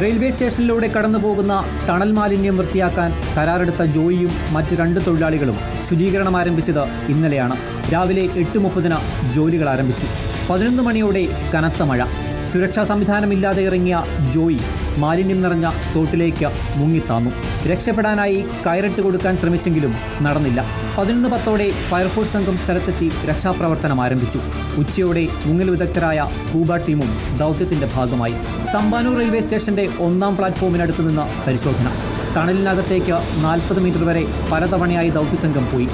Railway സ്റ്റേഷനിലൂടെ കടന്നു പോകുന്ന tunnel മാലിന്യം വൃത്തിയാക്കാൻ കരാറെടുത്ത ജോയിയും മറ്റ് രണ്ട് തൊഴിലാളികളും ശുചീകരണം ആരംഭിച്ചത് ഇന്നലെയാണ്. രാവിലെ എട്ട് മുപ്പതിന് ജോലികൾ ആരംഭിച്ചു. പതിനൊന്ന് മണിയോടെ കനത്ത മഴ. സുരക്ഷാ സംവിധാനമില്ലാതെ ഇറങ്ങിയ ജോയി മാലിന്യം നിറഞ്ഞ തോട്ടിലേക്ക് മുങ്ങിത്താന്നു. രക്ഷപ്പെടാനായി കയറിട്ട് കൊടുക്കാൻ ശ്രമിച്ചെങ്കിലും നടന്നില്ല. പതിനൊന്ന് പത്തോടെ ഫയർഫോഴ്സ് സംഘം സ്ഥലത്തെത്തി രക്ഷാപ്രവർത്തനം ആരംഭിച്ചു. ഉച്ചയോടെ മുങ്ങൽ വിദഗ്ധരായ സ്കൂബ ടീമും ദൗത്യത്തിന്റെ ഭാഗമായി. തമ്പാനൂർ റെയിൽവേ സ്റ്റേഷന്റെ ഒന്നാം പ്ലാറ്റ്ഫോമിനടുത്ത് നിന്ന് പരിശോധന. ടണലിനകത്തേക്ക് നാൽപ്പത് മീറ്റർ വരെ പലതവണയായി ദൗത്യസംഘം പോയി.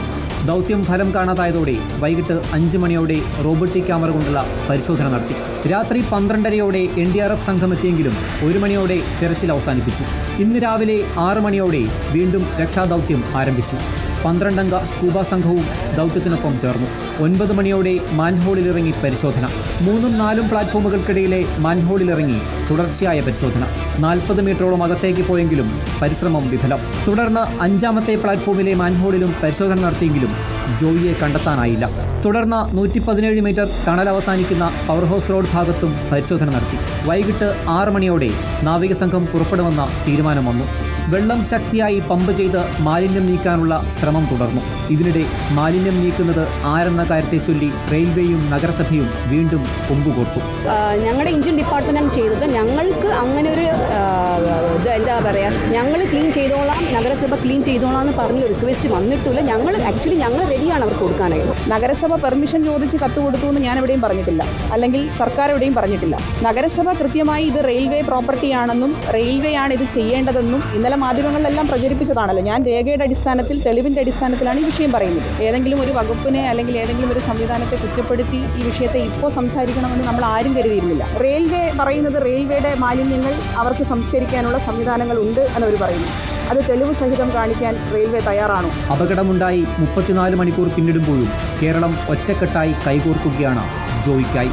ദൗത്യം ഫലം കാണാതായതോടെ വൈകിട്ട് അഞ്ച് മണിയോടെ റോബോട്ടിക് ക്യാമറ കൊണ്ടുള്ള പരിശോധന നടത്തി. രാത്രി പന്ത്രണ്ടരയോടെ എൻ ഡി ആർ എഫ് സംഘമെത്തിയെങ്കിലും ഒരു മണിയോടെ തെരച്ചിൽ അവസാനിപ്പിച്ചു. ഇന്ന് രാവിലെ ആറ് മണിയോടെ വീണ്ടും രക്ഷാദൗത്യം ആരംഭിച്ചു. പന്ത്രണ്ടംഗ സ്കൂബ സംഘവും ദൗത്യത്തിനൊപ്പം ചേർന്നു. ഒൻപത് മണിയോടെ മാൻഹോളിലിറങ്ങി പരിശോധന. മൂന്നും നാലും പ്ലാറ്റ്ഫോമുകൾക്കിടയിലെ മാൻഹോളിലിറങ്ങി തുടർച്ചയായ പരിശോധന. നാൽപ്പത് മീറ്ററോളം അകത്തേക്ക് പോയെങ്കിലും പരിശ്രമം വിഫലം. തുടർന്ന് അഞ്ചാമത്തെ പ്ലാറ്റ്ഫോമിലെ മാൻഹോളിലും പരിശോധന നടത്തിയെങ്കിലും ജോയിയെ കണ്ടെത്താനായില്ല. തുടർന്ന് നൂറ്റി പതിനേഴ് മീറ്റർ ടണൽ അവസാനിക്കുന്ന പവർ ഹൗസ് റോഡ് ഭാഗത്തും പരിശോധന നടത്തി. വൈകിട്ട് ആറ് മണിയോടെ നാവിക സംഘം പുറപ്പെടുമെന്ന തീരുമാനം വന്നു. വെള്ളം ശക്തിയായി പമ്പ് ചെയ്ത് മാലിന്യം നീക്കാനുള്ള ശ്രമം തുടർന്നു. ഇതിനിടെ മാലിന്യം നീക്കുന്നത് ആരെന്ന കാര്യത്തെ ചൊല്ലി റെയിൽവേയും നഗരസഭയും വീണ്ടും കൊമ്പുകോർത്തു ഞങ്ങളുടെ എഞ്ചിൻ ഡിപ്പാർട്ട്മെന്റ് ചെയ്തത് ഞങ്ങൾക്ക് അങ്ങനെ ഒരു പറയുക ഞങ്ങൾ ക്ലീൻ ചെയ്തോളാം നഗരസഭ ക്ലീൻ ചെയ്തോളാം എന്ന് പറഞ്ഞ് റിക്വസ്റ്റ് വന്നിട്ടില്ല. ഞങ്ങൾ ആക്ച്വലി ഞങ്ങൾ റെഡിയാണ് അവർക്ക് കൊടുക്കാനായിട്ട് നഗരസഭ പെർമിഷൻ ചോദിച്ച് കത്ത് കൊടുത്തു എന്ന് ഞാൻ എവിടെയും പറഞ്ഞിട്ടില്ല. അല്ലെങ്കിൽ സർക്കാർ എവിടെയും പറഞ്ഞിട്ടില്ല. നഗരസഭ കൃത്യമായി ഇത് റെയിൽവേ പ്രോപ്പർട്ടി ആണെന്നും റെയിൽവേ ആണ് ഇത് ചെയ്യേണ്ടതെന്നും ഇന്നലെ മാധ്യമങ്ങളിലെല്ലാം പ്രചരിപ്പിച്ചതാണല്ലോ. ഞാൻ രേഖയുടെ അടിസ്ഥാനത്തിൽ തെളിവിന്റെ അടിസ്ഥാനത്തിലാണ് ഈ വിഷയം പറയുന്നത്. ഏതെങ്കിലും ഒരു വകുപ്പിനെ അല്ലെങ്കിൽ ഏതെങ്കിലും ഒരു സംവിധാനത്തെ കുറ്റപ്പെടുത്തി ഈ വിഷയത്തെ ഇപ്പോൾ സംസാരിക്കണമെന്ന് നമ്മൾ ആരും കരുതിയിരുന്നില്ല. റെയിൽവേ പറയുന്നത് റെയിൽവേയുടെ മാലിന്യങ്ങൾ അവർക്ക് സംസ്കരിക്കാനുള്ള സംവിധാനങ്ങൾ ഉണ്ട് എന്നവർ പറയുന്നു. അത് തെളിവ് സഹിതം കാണിക്കാൻ റെയിൽവേ തയ്യാറാണോ? അപകടമുണ്ടായി മുപ്പത്തിനാല് മണിക്കൂർ പിന്നിടുമ്പോഴും കേരളം ഒറ്റക്കെട്ടായി കൈകോർക്കുകയാണ് ജോയിക്കായി.